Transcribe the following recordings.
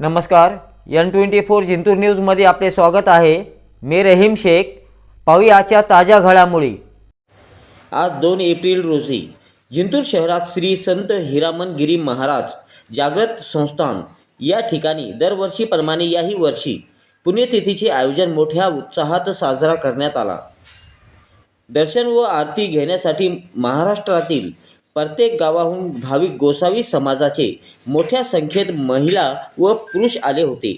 नमस्कार N twenty four Jintur न्यूजमध्ये आपले स्वागत आहे. मी रहीम शेख. पाहुयाच्या ताज्या घडामोडी. आज दोन एप्रिल रोजी जिंतूर शहरात श्री संत हिरामन गिरी महाराज जागृत संस्थान या ठिकाणी दरवर्षीप्रमाणे याही वर्षी पुण्यतिथीचे आयोजन मोठ्या उत्साहात साजरा करण्यात आला. दर्शन व आरती घेण्यासाठी महाराष्ट्रातील प्रत्येक गावाहून भाविक गोसावी समाजाचे मोठ्या संख्येत महिला व पुरुष आले होते.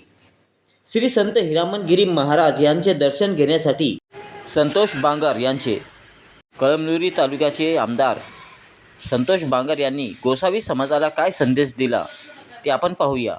श्री संत हिरामनगिरी महाराज यांचे दर्शन घेण्यासाठी संतोष बांगर यांचे कळमनुरी तालुक्याचे आमदार संतोष बांगर यांनी गोसावी समाजाला काय संदेश दिला ते आपण पाहूया.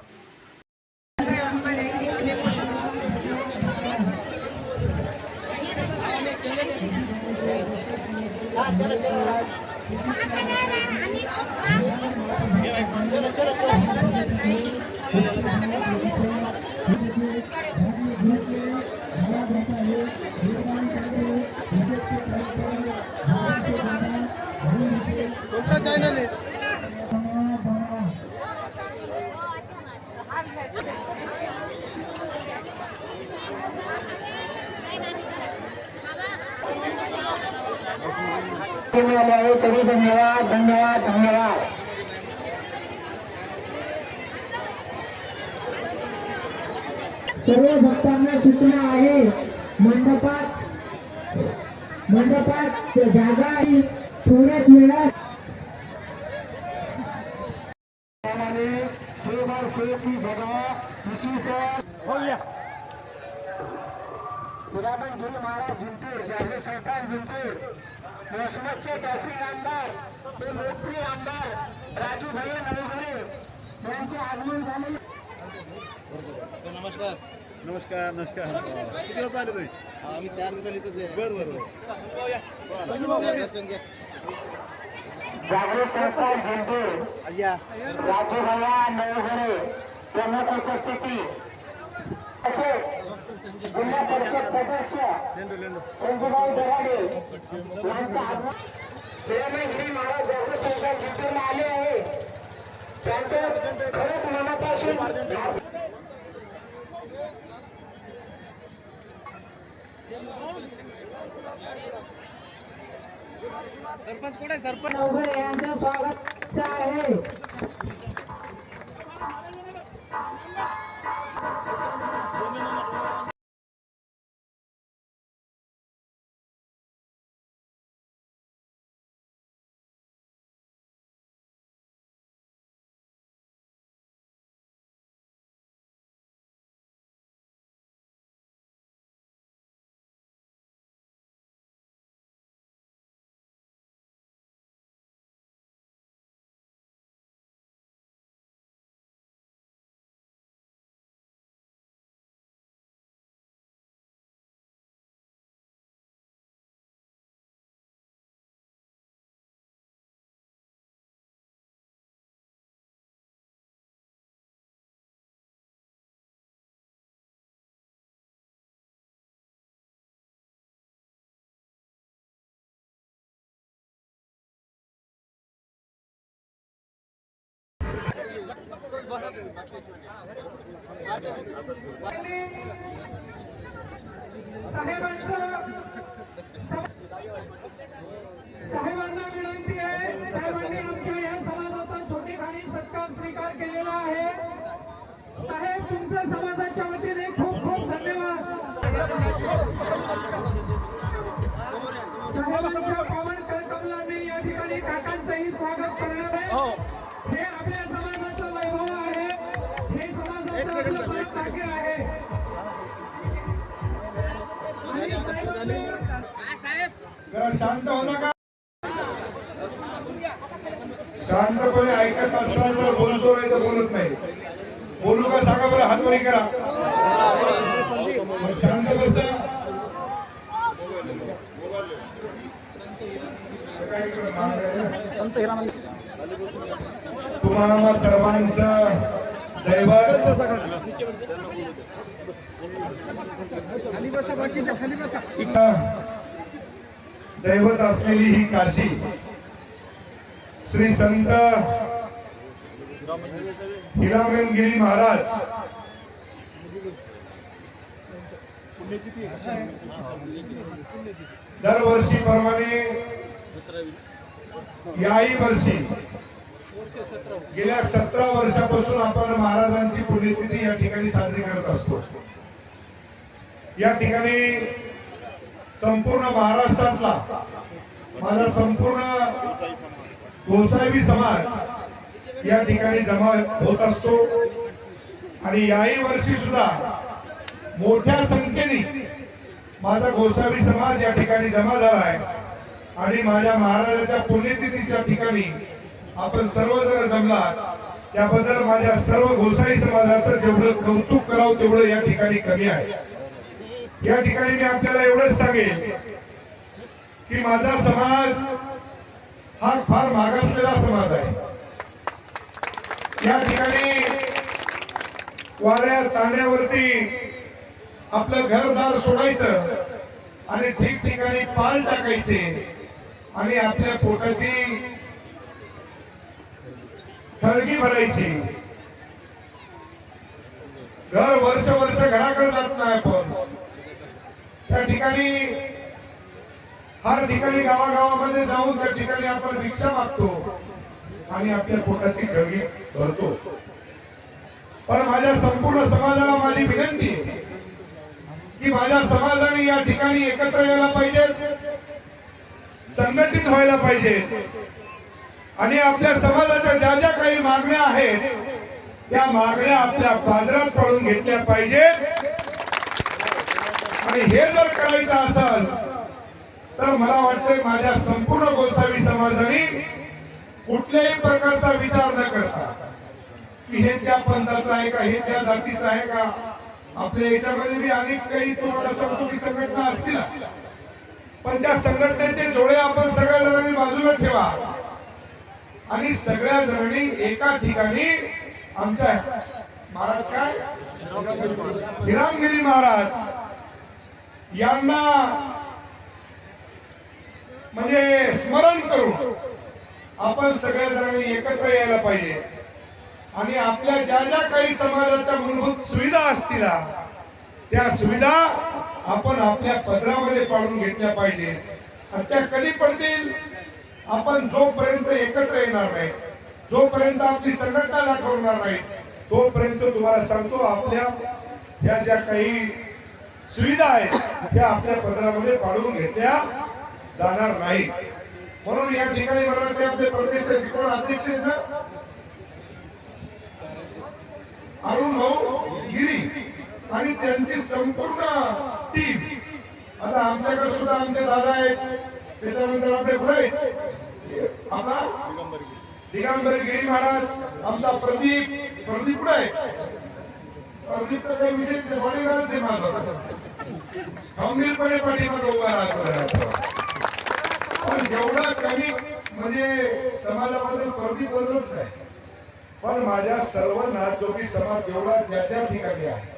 आहे तरी धन्यवाद धन्यवाद धन्यवाद सर्व भक्तांना सूचना आहे. मंडपात मंडपात जागा आणि थोड्याच वेळात हिरामन गिरी महाराज जिंतूर जागृत सरकार जिंतूर. मोसमतचे तहसील आमदार ते लोकप्रिय आमदार राजू भैया नवघरे यांचे आगमन झाले. नमस्कार. नमस्कार नमस्कार. किती दिवस आले तुम्ही? आम्ही चार दिवसाला इथंच आहे. बरं बरं दर्शन घ्या. जागृत सरकार जिंतूर राजू भैया नवघरे प्रमुख उपस्थिती. तसेच जिल्हा परिषद सदस्य संजूभाई दराडे यांचं गिरी महाराज जागृत सरकार जिंतूरला आले आहे. त्यांचं खरंच मनापासून नवघरे यांचं सरपंच आहे. साहेबांना विनंती आहे साहेबांनी आमच्या या समाजाचा छोटेखानी सत्कार स्वीकार केलेला आहे. साहेब तुमच्या समाजाच्या वतीने खूप खूप धन्यवाद. शांत हो नका. शांतपणे ऐकत असाल तर बोलतो नाही तर बोलत नाही. बोलू का सांगा बरं हातवरी करा. शांत बसत. तुम्हाला सर्वांचं दैवत खाली बाकीच्या खाली दैवत असलेली ही काशी. श्री संत हिरामनगिरी महाराज. दरवर्षी प्रमाणे याही वर्षी गेल्या सतरा वर्षापासून आपण महाराजांची पुण्यतिथी या ठिकाणी साजरी करत असतो. या ठिकाणी संपूर्ण महाराष्ट्रातला माझा संपूर्ण गोसावी समाज या ठिकाणी जमा होत असतो. आणि याही वर्षी सुद्धा मोठ्या संख्येने माझा गोसावी समाज या ठिकाणी जमा झाला आहे. आणि माझ्या महाराजाच्या पुण्यतिथीच्या ठिकाणी आपण सर्वजण जमलात. त्याबद्दल माझ्या सर्व गोसाई समाजाचं जेवढं कौतुक करावं तेवढं या ठिकाणी कमी आहे. या ठिकाणी मी आपल्याला एवढंच सांगेन की माझा समाज हा फार मागासलेला समाज आहे. या ठिकाणी वाड्या ताण्यावरती आपलं घरदार सोडायचं आणि ठिकठिकाणी पाल टाकायचे आणि आपल्या पोटाची खळगी भरायची. घर वर्ष वर्ष घराकडे जात नाही आपण. त्या ठिकाणी हर ठिकाणी गावागावामध्ये जाऊन त्या ठिकाणी आपण रिक्षा मागतो आणि आपल्या पोटाची खळगी भरतो. पण माझ्या संपूर्ण समाजाला माझी विनंती की माझ्या समाजाने या ठिकाणी एकत्र यायला पाहिजे संघटित व्हायला पाहिजे. आणि आपल्या समाजाच्या ज्या ज्या मागण्या आहेत. त्या मागण्या आपल्या बाजारात पडून घेतल्या पाहिजेत. आणि हे जर करायचं असेल तर मला वाटतंय माझ्या संपूर्ण गोसावी समाजाने कुठल्याही प्रकारचा विचार न करता की हे त्या पंथाचं आहे का हे त्या जातीचं आहे का आपल्या याच्यामध्ये बी अनेक काही तुम्हाला सांगतो की संघटना असतील. पण त्या संघटनेचे जोडे आपण सगळ्या जणांनी बाजूला ठेवा. आणि सगळ्या जणांनी एका ठिकाणी आमच्या महाराज काय? हिरामगिरी महाराज. यांना म्हणजे स्मरण करून आपण सगळ्या जणांनी एकत्र यायला पाहिजे. आणि आपल्या ज्या ज्या काही समाजाच्या मूलभूत सुविधा असतील त्या सुविधा आपण आपल्या पदरामध्ये पाडून घेतल्या पाहिजे. आणि त्या कधी पडतील? आपण जोपर्यंत एकत्र येणार नाही जोपर्यंत आपली संघटना दाखवणार नाही तोपर्यंत तुम्हाला सांगतो आपल्या या ज्या काही सुविधा आहेत त्या आपल्या पदरामध्ये पाडून घेतल्या जाणार नाही. म्हणून या ठिकाणी मला आपले प्रदेश कोण अध्यक्ष आहेत ना? अरुण भाऊ गिरी आणि त्यांची संपूर्ण टीम आता आमच्याकडे सुद्धा आमचे दादा आहेत. त्याच्यानंतर आपले पुढे आपला दिगंबर गिरी महाराज आमचा प्रदीप प्रदीप कुठे आहे? प्रदीप काही विशेष बॉडीगार्डच आहे माझा. गंभीरपणे पाठीमागे उभा राहतो पण जेवढा कमी म्हणजे समाजाबद्दल प्रदीप बदलच नाही पण माझ्या सर्व नाथजोगी समाज जेवढा ज्या त्या ठिकाणी आहे.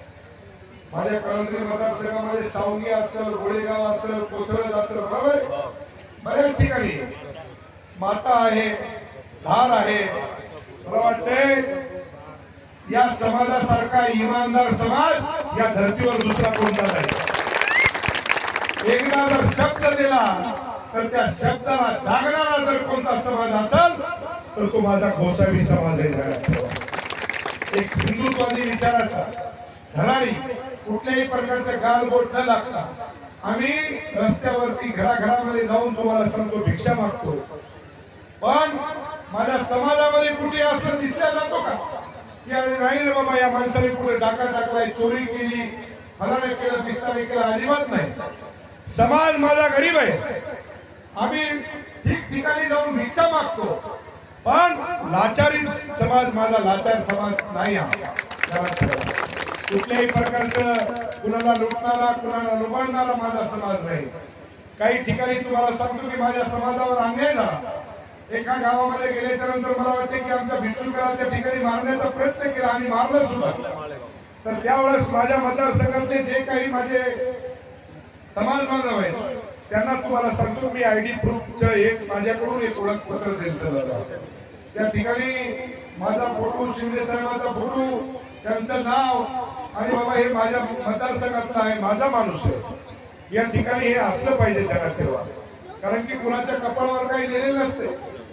माझ्या कळंत्री मतदारसंघामध्ये सावंगी असेल गोळेगाव असेल कोथरड असेल बरोबर? बऱ्याच ठिकाणी माता आहे धार आहे. मला वाटते या समाजासारखा इमानदार समाज या धर्तीवर दुसरा कोणता नाही एकदा जर शब्द दिला तर त्या शब्दाला जागणारा जर कोणता समाज असेल तर तो माझा गोसावी समाज आहे एक हिंदुत्वादी विचाराचा. धडाडी कुठल्याही प्रकारच्या गालबोट न लागता आम्ही रस्त्यावरती घराघरामध्ये जाऊन तुम्हाला सांगतो भिक्षा मागतो. पण माझ्या समाजामध्ये कुठे असं दिसल्या जातो का? की अरे नाही रे बाबा या माणसाने कुठे डाका टाकलाय चोरी केली फलाने केलं बिस्ताने केलं अजिबात नाही. समाज माझा गरीब आहे. आम्ही ठिकठिकाणी जाऊन भिक्षा मागतो. पण लाचारी समाज माझा लाचार समाज नाही हा. कुठल्याही प्रकारचं कुणाला लुटणारा कुणाला लुबाडणारा माझा समाज नाही. काही ठिकाणी तुम्हाला सांगतो की माझ्या समाजावर अन्याय झाला. एका गावामध्ये गेल्याच्यानंतर मला वाटते की आमच्या भिक्षुकरांच्या ठिकाणी मारण्याचा प्रयत्न केला आणि मारलं सुद्धा. तर त्यावेळेस माझ्या मतदारसंघातले जे काही माझे समाज बांधव आहेत त्यांना तुम्हाला सांगतो मी आय डी प्रूफचं एक माझ्याकडून एक ओळखपत्र दिलं त्या ठिकाणी माझा फोटो शिंदे साहेबांचा फोटो त्यांचं नाव आणि बाबा हे माझ्या मतदारसंघातला आहे माझा माणूस आहे. या ठिकाणी हे असलं पाहिजे त्यांना तेव्हा. कारण की कुणाच्या कपाळावर काही लिहिलेलं नसते.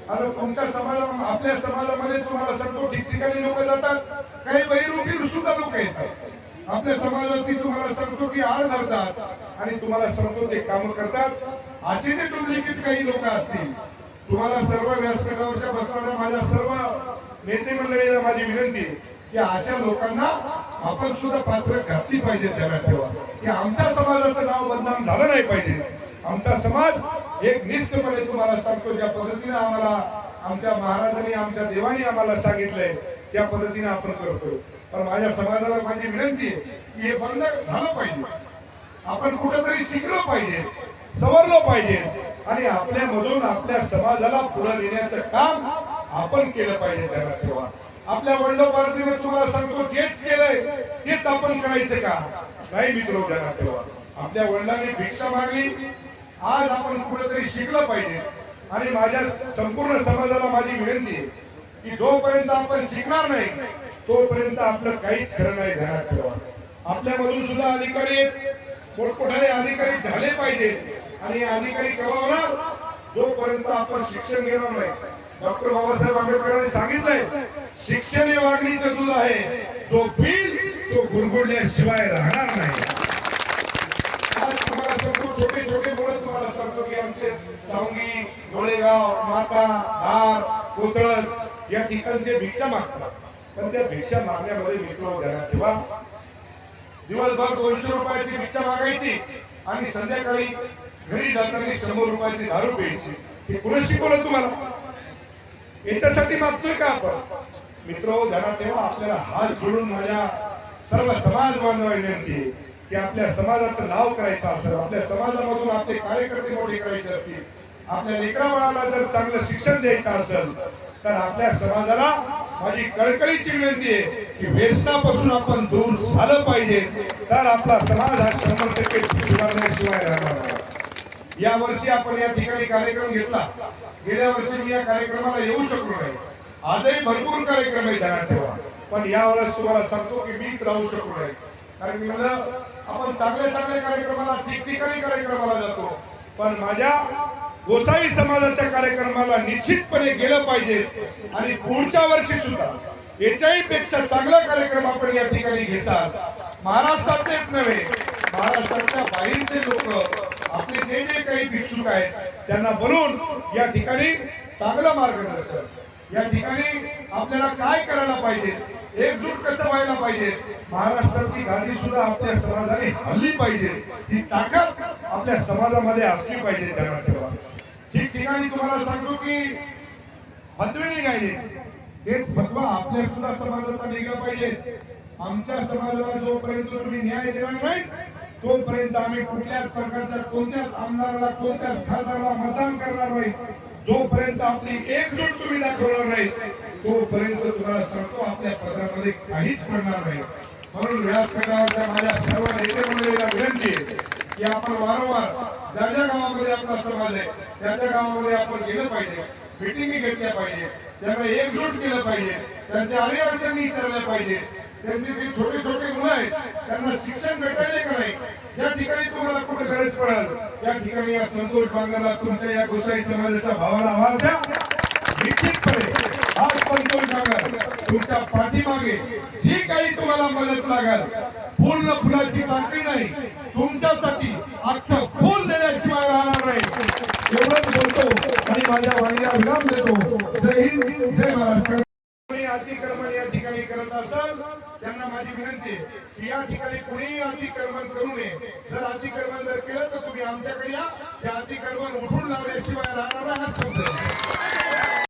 आता तुमच्या समाजा आपल्या समाजामध्ये तुम्हाला सांगतो ठिकठिकाणी लोक जातात. काही बहिरूपी सुद्धा लोक येतात. आपल्या समाजाची तुम्हाला सांगतो की आळ धरतात आणि तुम्हाला सांगतो ते काम करतात. असे जे डुप्लिकेट काही लोक असतील तुम्हाला सर्व व्यासपीठावरच्या बसणाऱ्या माझ्या सर्व नेते मंडळीला माझी विनंती आहे की अशा लोकांना आपण सुद्धा पात्र घातली पाहिजे त्याला ठेवा. की आमच्या समाजाचं नाव बदनाम झालं नाही पाहिजे. आमचा समाज एक निष्ठपणे तुम्हाला सांगतो ज्या पद्धतीने आम्हाला आमच्या महाराजांनी आमच्या देवानी आम्हाला सांगितलंय त्या पद्धतीने आपण करतो पण माझ्या समाजाला माझी विनंती आहे की हे बंद झालं पाहिजे. आपण कुठेतरी शिकलो पाहिजे सवरलो पाहिजे. आणि आपल्यामधून आपल्या समाजाला पुढे नेण्याचं काम आपण केलं पाहिजे त्याला तेव्हा. आपल्या वडिलोपार्जीने तुम्हाला सांगतो तेच केलंय तेच आपण करायचं का? नाही मित्र त्याला तेव्हा. आपल्या वडिलांनी भिक्षा मागली आज आपण कुठेतरी शिकलं पाहिजे. आणि माझ्या संपूर्ण समाजाला माझी विनंती आहे की जोपर्यंत आपण शिकणार नाही तोपर्यंत आपलं काहीच खरं नाही ध्यानात ठेवा. आपल्यामधून सुद्धा अधिकारी आहेत. मोठमोठाले अधिकारी झाले पाहिजे? आणि अधिकारी केव्हा होणार? जोपर्यंत आपण शिक्षण घेणार नाही. डॉक्टर बाबासाहेब आंबेडकरांनी सांगितलंय शिक्षण हे वागणीचं दूध आहे. जो बिल तो गुरगुरल्याशिवाय राहणार नाही. तुम्हाला सांगतो छोटे छोटे मुलं तुम्हाला सांगतो की आमचे सावंगी गोळेगाव माता धार कोतळ या ठिकाणचे भिक्षा मागतात. पण त्या भिक्षा मागण्यामध्ये मित्र हो ध्यानात ठेवा. दिवसभर दोनशे रुपयाची रिक्षा मागायची आणि संध्याकाळी घरी जाताना शंभर रुपयाची दारू प्यायची. हे कुणी शिकवलं तुम्हाला. याच्यासाठी मागतोय का आपण? मित्र ध्यानात तेव्हा आपल्याला हात जोडून माझ्या सर्व समाज बांधवा विनंती की आपल्या समाजाचं नाव करायचं असेल आपल्या समाजामधून आपले कार्यकर्ते मोठे करायचे असतील आपल्या लेकराबाळाला जर चांगलं शिक्षण द्यायचं असेल तर आपल्या समाजाला माझी कळकळीची विनंती आहे. की व्यसनापासून आपण दूर झालं पाहिजे तर आपला समाज हा शंभर टक्के सुधारण्याशिवाय राहणार या वर्षी आपण या ठिकाणी कार्यक्रम घेतला. गेल्या वर्षी मी या कार्यक्रमाला येऊ शकलो नाही. आजही भरपूर कार्यक्रम आहे ध्यानात ठेवा. पण या वेळेस तुम्हाला सांगतो की मीच राहू शकलो नाही. कारण मी म्हणलं आपण चांगल्या चांगल्या कार्यक्रमाला ठिकठिकाणी कार्यक्रमाला जातो. पण माझ्या गोसावी समाजाच्या कार्यक्रमाला निश्चितपणे गेलं पाहिजे. आणि पुढच्या वर्षी सुद्धा याच्याही पेक्षा चांगला कार्यक्रम आपण या ठिकाणी घेसाल महाराष्ट्रातलेच नव्हे महाराष्ट्राच्या बाहेरचे लोक आपले जे जे काही भिक्षुक आहेत त्यांना बोलून या ठिकाणी चांगलं मार्गदर्शन या ठिकाणी आपल्याला काय करायला पाहिजे एकजूट कसं व्हायला पाहिजे महाराष्ट्रातली गादी सुद्धा आपल्या समाजाने हल्ली पाहिजे ही ताकद आपल्या समाजामध्ये असली पाहिजे त्यांना ठेवा. ठिकठिकाणी तुम्हाला सांगतो की फतवे निघायले तेच फतवा आपल्या सुद्धा समाजाचा निघला पाहिजे. आमच्या समाजाला जोपर्यंत तुम्ही न्याय देणार नाही तोपर्यंत आम्ही कुठल्याच प्रकारच्या कोणत्याच आमदाराला कोणत्याच खासदाराला मतदान करणार नाही. जोपर्यंत आपली एकजूट तुम्ही दाखवणार नाही तोपर्यंत तुम्हाला सांगतो आपल्या पदामध्ये काहीच पडणार नाही. म्हणून व्यासपीठावरच्या माझ्या सर्व नेते मंडळीला विनंती आहे की आपण वारंवार ज्या ज्या गावामध्ये आपला समाज आहे त्या त्या गावामध्ये आपण गेलं पाहिजे. मिटिंगी घेतल्या पाहिजे. त्यामुळे एकजूट केलं पाहिजे. त्यांच्या अडीअडचणी विचारल्या पाहिजे. त्यांचे जे छोटे छोटे मुलं आहेत त्यांना शिक्षण भेटायले का नाही? ज्या ठिकाणी तुम्हाला कुठे गरज पडेल? त्या ठिकाणी या संतोष बांगला तुमच्या या गोसाई समाजाच्या भावाला आवाज द्या. निश्चितपणे. हा संतोष बांगर तुमच्या पाठीमागे जी काही तुम्हाला मदत लागेल पूर्ण फुलाची पाकळी नाही. तुमच्यासाठी अख्खं फुल देण्याशिवाय राहणार नाही. एवढंच बोलतो आणि माझ्या वाणीला विराम देतो. जय हिंद जय महाराष्ट्र. अतिक्रमण या ठिकाणी करत असाल त्यांना माझी विनंती आहे की या ठिकाणी कोणीही अतिक्रमण करू नये. जर अतिक्रमण जर केलं तर तुम्ही आमच्याकडे या. ते अतिक्रमण उठून लावल्याशिवाय राहणार हा शब्द.